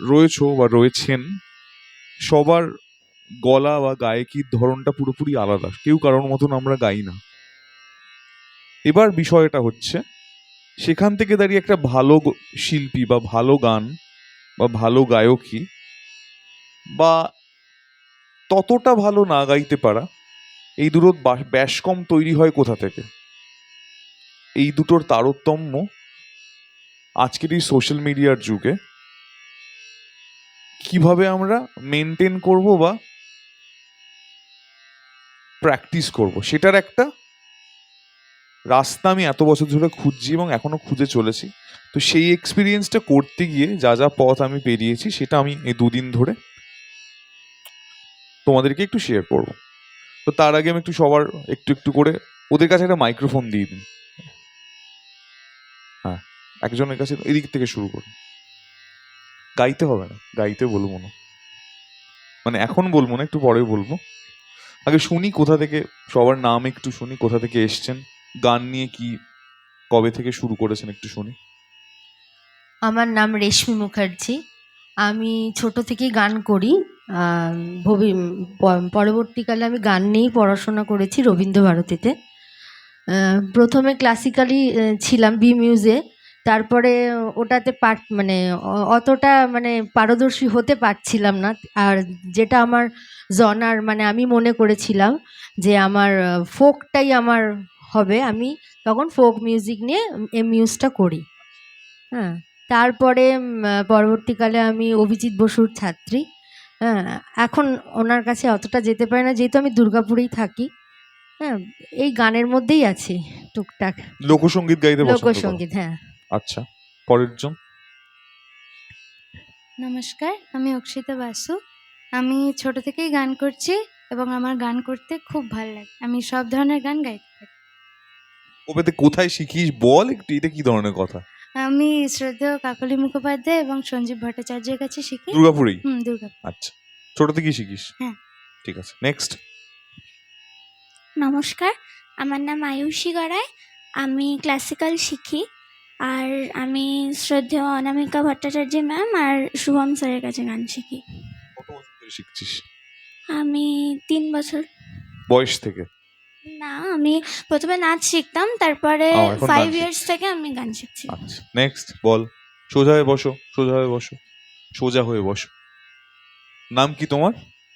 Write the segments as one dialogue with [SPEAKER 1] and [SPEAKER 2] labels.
[SPEAKER 1] রয়েছো বা রয়েছেন, সবার গলা বা গায়কির ধরনটা পুরোপুরি আলাদা। কেউ কারোর মতন আমরা গাই না। এবার বিষয়টা হচ্ছে, সেখান থেকে দাঁড়িয়ে একটা ভালো শিল্পী বা ভালো গান বা ভালো গায়কী বা ততটা ভালো না গাইতে পারা, এই বা- ব্যাস কম তৈরি হয় কোথা থেকে? এই দুটোর তারতম্য আজকের এই সোশ্যাল মিডিয়ার যুগে কীভাবে আমরা মেনটেন করব বা প্র্যাকটিস করব? সেটার একটা রাস্তা আমি এত বছর ধরে খুঁজছি এবং এখনও খুঁজে চলেছি। তো সেই এক্সপিরিয়েন্সটা করতে গিয়ে যা যা পথ আমি পেরিয়েছি, সেটা আমি এই দুদিন ধরে তোমাদেরকে একটু শেয়ার করব। তো তার আগে আমি একটু সবার একটু একটু করে ওদের কাছে একটা মাইক্রোফোন দিয়ে দিন হ্যাঁ একজনের কাছে এদিক থেকে শুরু করুন। গাইতে হবে না, গাইতে বলব না। মানে এখন বলব না, একটু পরে বলব। আগে শুনি কোথা থেকে, সবার নাম একটু শুনি, কোথা থেকে এসছেন, গান নিয়ে কি, কবে থেকে শুরু করেছেন একটু শুনি।
[SPEAKER 2] আমার নাম রেশমি মুখার্জি। আমি ছোট থেকেই গান করি। ভবি পরবর্তীকালে আমি গান নিয়েই পড়াশোনা করেছি রবীন্দ্র ভারতীতে প্রথমে ক্লাসিক্যালি ছিলাম বি মিউজে তারপরে ওটাতে পার মানে অতটা মানে পারদর্শী হতে পারছিলাম না। আর যেটা আমার জনার মানে আমি মনে করেছিলাম যে আমার ফোকটাই আমার হবে আমি তখন ফোক মিউজিক নিয়ে এম মিউজটা করি। হ্যাঁ তারপরে পরবর্তীকালে আমি অভিজিৎ বসুর ছাত্রী। হ্যাঁ এখন ওনার কাছে অতটা যেতে পারি না যেহেতু আমি দুর্গাপুরেই থাকি। হ্যাঁ এই গানের মধ্যেই আছি টুকটাক।
[SPEAKER 1] লোকসঙ্গীত গাইতে
[SPEAKER 2] লোকসঙ্গীত হ্যাঁ।
[SPEAKER 1] আচ্ছা পরের জন?
[SPEAKER 3] নমস্কার আমি অক্ষিতা বাসু। আমি ছোট থেকেই গান করছি এবং আমার গান করতে খুব ভালো লাগে। আমি সব ধরনের গান গাইতে পারি।
[SPEAKER 1] কবেতে কোথায় শিখিস বল একটু এটা কি ধরনের কথা?
[SPEAKER 3] আমি শ্রদ্ধেয় কাকলি মুখোপাধ্যায় এবং সঞ্জীব ভট্টাচার্যের কাছে শিখি।
[SPEAKER 1] দুর্গাপুরেই?
[SPEAKER 3] হুম দুর্গা
[SPEAKER 1] আচ্ছা ছোট থেকেই শিখিস?
[SPEAKER 3] হ্যাঁ।
[SPEAKER 1] ঠিক আছে নেক্সট
[SPEAKER 4] নমস্কার আমার নাম আয়ুষী গড়াই। আমি ক্লাসিক্যাল শিখি। আর আমি শ্রদ্ধেয় অনামিকা ভট্টাচার্য ম্যাম আর শুভম স্যারের কাছে গান শিখি।
[SPEAKER 1] কত বছর ধরে শিখছিস?
[SPEAKER 4] আমি তিন বছর।
[SPEAKER 1] বয়স থেকে?
[SPEAKER 4] না আমি প্রথমে নাচ শিখতাম তারপরে
[SPEAKER 1] ও, এখন
[SPEAKER 4] ফাইভ
[SPEAKER 1] গান
[SPEAKER 4] ইয়ার্স থেকে আমি গান শিখছি।
[SPEAKER 1] আচ্ছা নেক্সট বল। সোজা হয়ে বসো সোজা হয়ে বসো সোজা হয়ে বসো। নাম কি তোমার?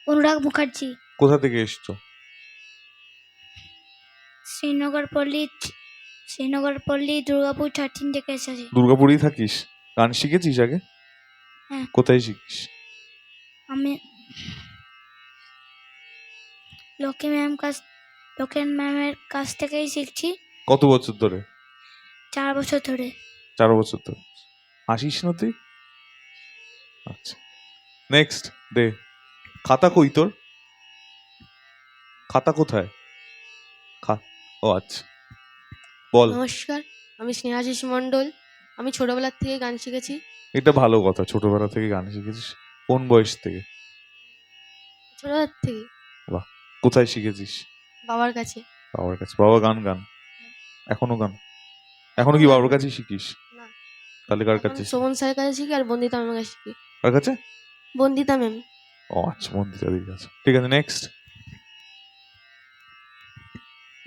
[SPEAKER 4] অনুরাগ মুখার্জি।
[SPEAKER 1] কোথা থেকে এসছো?
[SPEAKER 4] শ্রীনগর পল্লী শ্রীনগর পল্লী দুর্গাপুর থার্টিন থেকে এসেছি।
[SPEAKER 1] দুর্গাপুরেই থাকিস? গান শিখেছিস আগে?
[SPEAKER 4] হ্যাঁ।
[SPEAKER 1] কোথায় শিখিস?
[SPEAKER 4] আমি লক্ষ্মী ম্যাম কাছ লক্ষ্মী ম্যামের কাছ থেকেই শিখছি।
[SPEAKER 1] কত বছর ধরে?
[SPEAKER 4] চার বছর ধরে।
[SPEAKER 1] চার বছর ধরে। আসিস না তুই? আচ্ছা। নেক্সট দে। খাতা কই তোর? খাতা কোথায়? খা ও আচ্ছা। বল।
[SPEAKER 5] নমস্কার আমি স্নেহাশিস মণ্ডল। আমি ছোটবেলার থেকে গান শিখেছি।
[SPEAKER 1] এটা ভালো কথা ছোটবেলা থেকে গান শিখেছিস? কোন বয়স থেকে?
[SPEAKER 5] ছোটবেলার থেকে।
[SPEAKER 1] বাহ কোথায় শিখেছিস?
[SPEAKER 5] বাবার কাছে।
[SPEAKER 1] বাবার কাছে। বাবা গান গান? এখনও গান? এখনও কি বাবার কাছে শিখিস?
[SPEAKER 5] না।
[SPEAKER 1] তাহলে কার কাছে
[SPEAKER 5] শোভন স্যারের কাছে শিখি আর বন্দিতা ম্যামের কাছে শিখি।
[SPEAKER 1] কার কাছে?
[SPEAKER 5] বন্দিতা ম্যাম।
[SPEAKER 1] ও আচ্ছা মন্দিরা দিদি কাছে। ঠিক আছে নেক্সট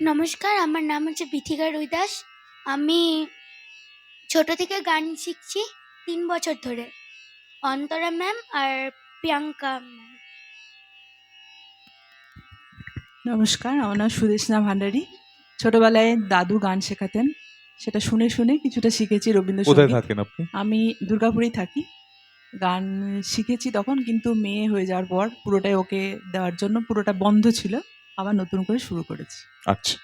[SPEAKER 4] নমস্কার আমার নাম হচ্ছে পৃথিকা রুইদাস। আমি ছোট থেকে গান শিখছি তিন বছর ধরে। অন্তরা ম্যাম আর প্রিয়াঙ্কা ম্যাম।
[SPEAKER 6] নমস্কার আমার নাম সুদেশনা ভান্ডারী। ছোটবেলায় দাদু গান শেখাতেন। সেটা শুনে শুনে কিছুটা শিখেছি রবীন্দ্রসঙ্গীত।
[SPEAKER 1] থাকেন আপনি?
[SPEAKER 6] আমি দুর্গাপুরেই থাকি। গান শিখেছি তখন কিন্তু মেয়ে হয়ে যাওয়ার পর পুরোটাই ওকে দেওয়ার জন্য পুরোটা বন্ধ ছিল। আবার নতুন করে শুরু করেছি।
[SPEAKER 1] আচ্ছা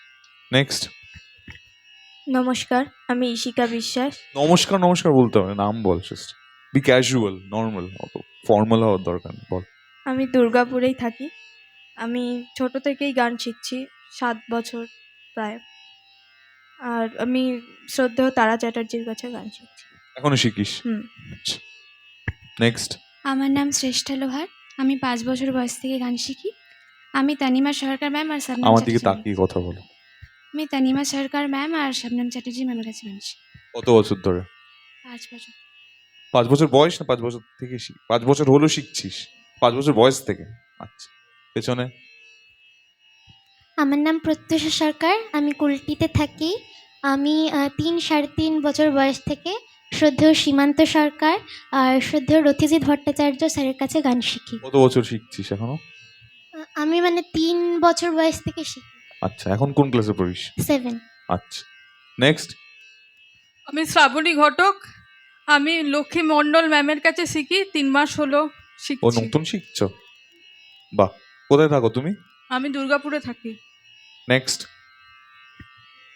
[SPEAKER 1] নেক্সট
[SPEAKER 4] নমস্কার আমি ইশিকা বিশ্বাস।
[SPEAKER 1] নমস্কার নমস্কার বলতে হবে না, নাম বল জাস্ট বি ক্যাজুয়াল নর্মাল অত ফর্মাল হওয়ার দরকার নেই বল।
[SPEAKER 7] আমি দুর্গাপুরেই থাকি। আমি ছোট থেকেই গান শিখছি সাত বছর প্রায়। আর আমি শ্রদ্ধেয় তারা চ্যাটার্জির কাছে গান শিখছি।
[SPEAKER 1] এখনও শিখিস?
[SPEAKER 7] হুম।
[SPEAKER 1] নেক্সট
[SPEAKER 3] আমার নাম শ্রেষ্ঠা লোহার। আমি পাঁচ বছর বয়স থেকে গান শিখি। আমি তানিমা সরকার ম্যাম আর শাবনাম
[SPEAKER 1] আমার দিকে
[SPEAKER 3] চ্যাটার্জি ম্যাম।
[SPEAKER 1] তাকিয়ে কথা বলো।
[SPEAKER 3] আমি তানিমা সরকার ম্যাম আর শাবনাম চ্যাটার্জি ম্যামের কাছে গান
[SPEAKER 1] কত বছর ধরে?
[SPEAKER 3] পাঁচ বছর।
[SPEAKER 1] পাঁচ বছর বয়স না? পাঁচ বছর থেকে শিখ- পাঁচ বছর হলো শিখছিস। পাঁচ বছর বয়স থেকে। আচ্ছা পেছনে?
[SPEAKER 8] আমার নাম প্রত্যুষা সরকার। আমি কুলটিতে থাকি। আমি আহ, তিন সাড়ে তিন বছর বয়স থেকে শ্রদ্ধেয় সীমান্ত সরকার আর শ্রদ্ধেয় রথিজিৎ ভট্টাচার্য স্যারের কাছে গান শিখি।
[SPEAKER 1] কত বছর শিখছিস
[SPEAKER 8] এখনও? আমি মানে তিন বছর বয়স থেকে শিখি।
[SPEAKER 1] আচ্ছা এখন কোন ক্লাসে পড়িস?
[SPEAKER 8] সেভেন
[SPEAKER 1] আচ্ছা নেক্সট
[SPEAKER 9] আমি শ্রাবণী ঘটক। আমি লক্ষ্মী মণ্ডল ম্যামের কাছে শিখি তিন মাস হলো
[SPEAKER 1] ও
[SPEAKER 9] শিখছি।
[SPEAKER 1] নতুন শিখছো? বাহ কোথায় থাকো তুমি?
[SPEAKER 9] আমি দুর্গাপুরে থাকি।
[SPEAKER 1] নেক্সট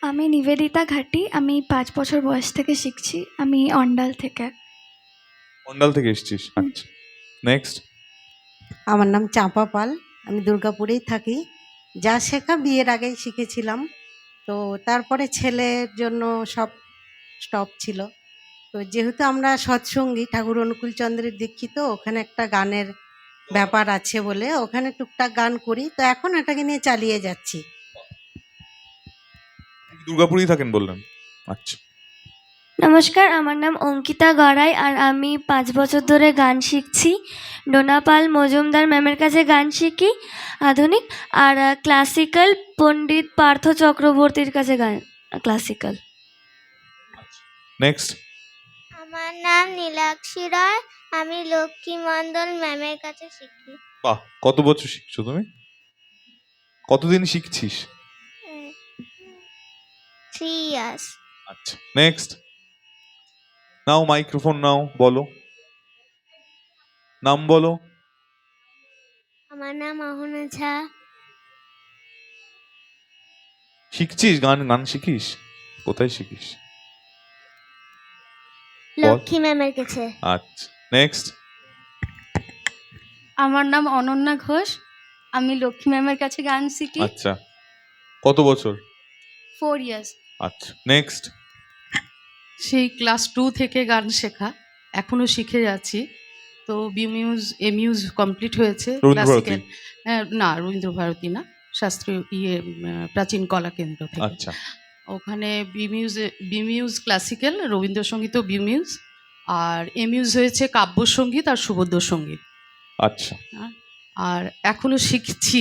[SPEAKER 3] আমি নিবেদিতা ঘাটি আমি পাঁচ বছর বয়স থেকে শিখছি আমি অন্ডাল থেকে।
[SPEAKER 1] মন্ডল থেকে এসেছিস আচ্ছা। নেক্সট
[SPEAKER 10] আমার নাম চাঁপা পাল। আমি দুর্গাপুরেই থাকি। যা শেখা বিয়ের আগেই শিখেছিলাম। তো তারপরে ছেলের জন্য সব স্টপ ছিল। তো যেহেতু আমরা সৎসঙ্গী, ঠাকুর অনুকূল চন্দ্রের দীক্ষিত, ওখানে একটা গানের ব্যাপার আছে বলে ওখানে টুকটাক গান করি। তো এখন এটাকে নিয়ে চালিয়ে যাচ্ছি।
[SPEAKER 1] দুর্গাপুরেই থাকেন বললেন? আচ্ছা।
[SPEAKER 8] নমস্কার আমার নাম অঙ্কিতা গড়াই আর আমি পাঁচ বছর ধরে গান শিখছি। ডোনাপাল মজুমদার ম্যামের কাছে গান শিখি আধুনিক আর ক্লাসিক্যাল পণ্ডিত পার্থ চক্রবর্তীর কাছে গান ক্লাসিক্যাল।
[SPEAKER 1] নেক্সট
[SPEAKER 8] আমার নাম নীলাক্ষী রায় আমি লক্ষ্মী মণ্ডল ম্যামের কাছে শিখি।
[SPEAKER 1] বাহ কত বছর শিখছো তুমি? কতদিন শিখছিস?
[SPEAKER 8] থ্রি ইয়ার্স
[SPEAKER 1] আচ্ছা নেক্সট নাও মাইক্রোফোন নাও বলো। নাম বলো।
[SPEAKER 8] আমার নাম অহনা ঝা।
[SPEAKER 1] শিখছিস গান গান শিখিস? কোথায় শিখিস?
[SPEAKER 8] লক্ষ্মী ম্যামের কাছে।
[SPEAKER 1] আচ্ছা নেক্সট
[SPEAKER 5] আমার নাম অনন্যা ঘোষ। আমি লক্ষ্মী ম্যামের কাছে গান শিখি।
[SPEAKER 1] আচ্ছা কত বছর?
[SPEAKER 5] ফোর ইয়ার্স
[SPEAKER 1] আচ্ছা নেক্সট
[SPEAKER 11] সেই ক্লাস টু থেকে গান শেখা। এখনও শিখে যাচ্ছি। তো বিমিউজ এমিউজ কমপ্লিট হয়েছে
[SPEAKER 1] রবীন্দ্রভারতী?
[SPEAKER 11] হ্যাঁ, না রবীন্দ্র ভারতী না শাস্ত্রীয় ইয়ে প্রাচীন কলা কেন্দ্র থেকে।
[SPEAKER 1] আচ্ছা।
[SPEAKER 11] ওখানে বিমিউজ বিমিউজ ক্লাসিক্যাল রবীন্দ্রসঙ্গীত ও বিমিউজ আর এমিউজ হয়েছে কাব্যসঙ্গীত আর সুবোধ্য সংগীত
[SPEAKER 1] আচ্ছা
[SPEAKER 11] আর এখনও শিখছি।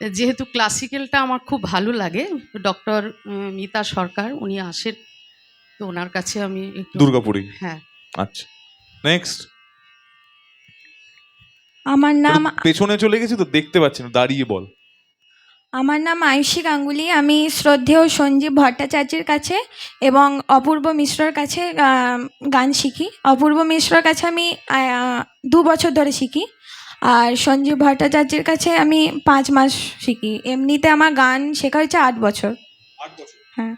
[SPEAKER 11] যেহেতু ক্লাসিক্যালটা আমার খুব ভালো লাগে ডক্টর মিতা সরকার উনি আসেন। তো ওনার কাছে আমি একটু
[SPEAKER 1] দুর্গাপুরি?
[SPEAKER 11] হ্যাঁ।
[SPEAKER 1] আচ্ছা। নেক্সট
[SPEAKER 7] আমার নাম
[SPEAKER 1] পেছনে চলে গেছি তো দেখতে পাচ্ছি না দাঁড়িয়ে বল।
[SPEAKER 7] আমার নাম আয়ুষী গাঙ্গুলি আমি শ্রদ্ধেয় সঞ্জীব ভট্টাচার্যের কাছে এবং অপূর্ব মিশ্রর কাছে গান শিখি। অপূর্ব মিশ্রর কাছে আমি দু বছর ধরে শিখি। আর সঞ্জীব ভট্টাচার্যের কাছে আমি পাঁচ মাস শিখি। এমনিতে আমার গান শেখা হয়েছে আট বছর। হ্যাঁ।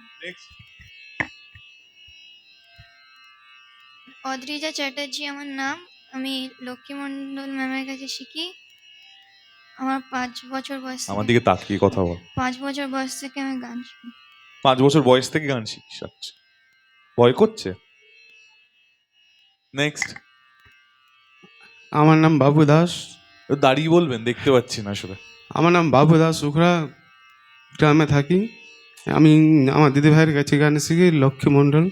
[SPEAKER 3] অদ্রিজা চ্যাটার্জি আমার নাম। আমি লক্ষ্মী মণ্ডল ম্যামের কাছে শিখি। আমার পাঁচ বছর বয়স
[SPEAKER 1] আমার দিকে তাকিয়ে কথা বল।
[SPEAKER 3] পাঁচ বছর বয়স থেকে আমি গান শিখি।
[SPEAKER 1] পাঁচ বছর বয়স থেকে গান শিখিস আচ্ছা। ভয় করছে? নেক্সট
[SPEAKER 12] আমার নাম বাবু দাস।
[SPEAKER 1] দাঁড়িয়ে বলবেন দেখতে পাচ্ছি না আসলে।
[SPEAKER 12] আমার নাম বাবু দাস উখরা গ্রামে থাকি। আমি আমার দিদি ভাইয়ের কাছে গান শিখি লক্ষ্মী মণ্ডল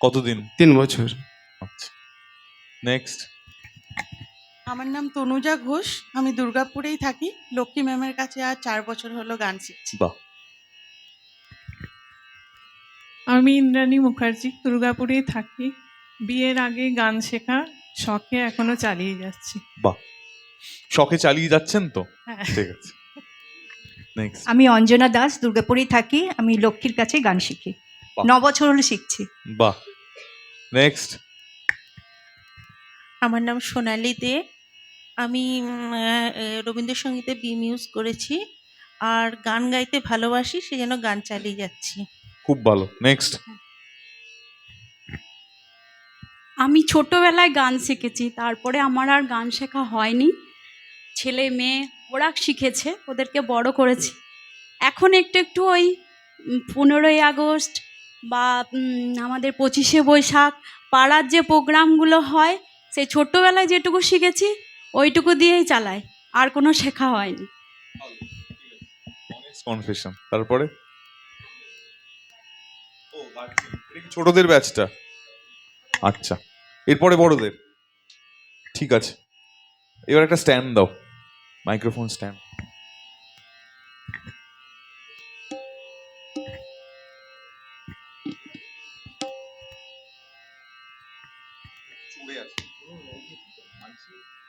[SPEAKER 1] কতদিন?
[SPEAKER 12] তিন বছর।
[SPEAKER 1] আচ্ছা। নেক্সট
[SPEAKER 6] আমার নাম তনুজা ঘোষ আমি দুর্গাপুরেই থাকি। লক্ষ্মী ম্যামের কাছে আর চার বছর হলো গান শিখছি।
[SPEAKER 1] বাহ।
[SPEAKER 9] আমি ইন্দ্রাণী মুখার্জি দুর্গাপুরেই থাকি। বিয়ের আগে গান শেখা শখে এখনও চালিয়ে যাচ্ছি।
[SPEAKER 1] বাহ। শখে চালিয়ে যাচ্ছেন তো?
[SPEAKER 9] হ্যাঁ।
[SPEAKER 1] ঠিক আছে। নেক্সট
[SPEAKER 13] আমি অঞ্জনা দাস দুর্গাপুরেই থাকি। আমি লক্ষ্মীর কাছে গান শিখি। ন বছর হলো শিখছি।
[SPEAKER 1] বাহ। নেক্সট
[SPEAKER 10] আমার নাম সোনালি দে। আমি রবীন্দ্রসঙ্গীতে বিম ইউজ করেছি আর গান গাইতে ভালোবাসি সেজন্য গান চালিয়ে যাচ্ছি।
[SPEAKER 1] খুব ভালো। নেক্সট
[SPEAKER 5] আমি ছোটবেলায় গান শিখেছি তারপরে আমার আর গান শেখা হয়নি। ছেলে মেয়ে ওরা শিখেছে ওদেরকে বড় করেছি। এখন একটু একটু ওই পনেরোই আগস্ট বা আমাদের পঁচিশে বৈশাখ পাড়ার যে প্রোগ্রামগুলো হয় সেই ছোট্টবেলায় যেটুকু শিখেছি, ওইটুকু দিয়েই চালাই আর কোনো শেখা হয়নি।
[SPEAKER 1] তারপরে? ছোটদের ব্যাচটা আচ্ছা। এরপরে বড়দের। ঠিক আছে। এবার একটা স্ট্যান্ড দাও। মাইক্রোফোন স্ট্যান্ড চড়ে আছে। you.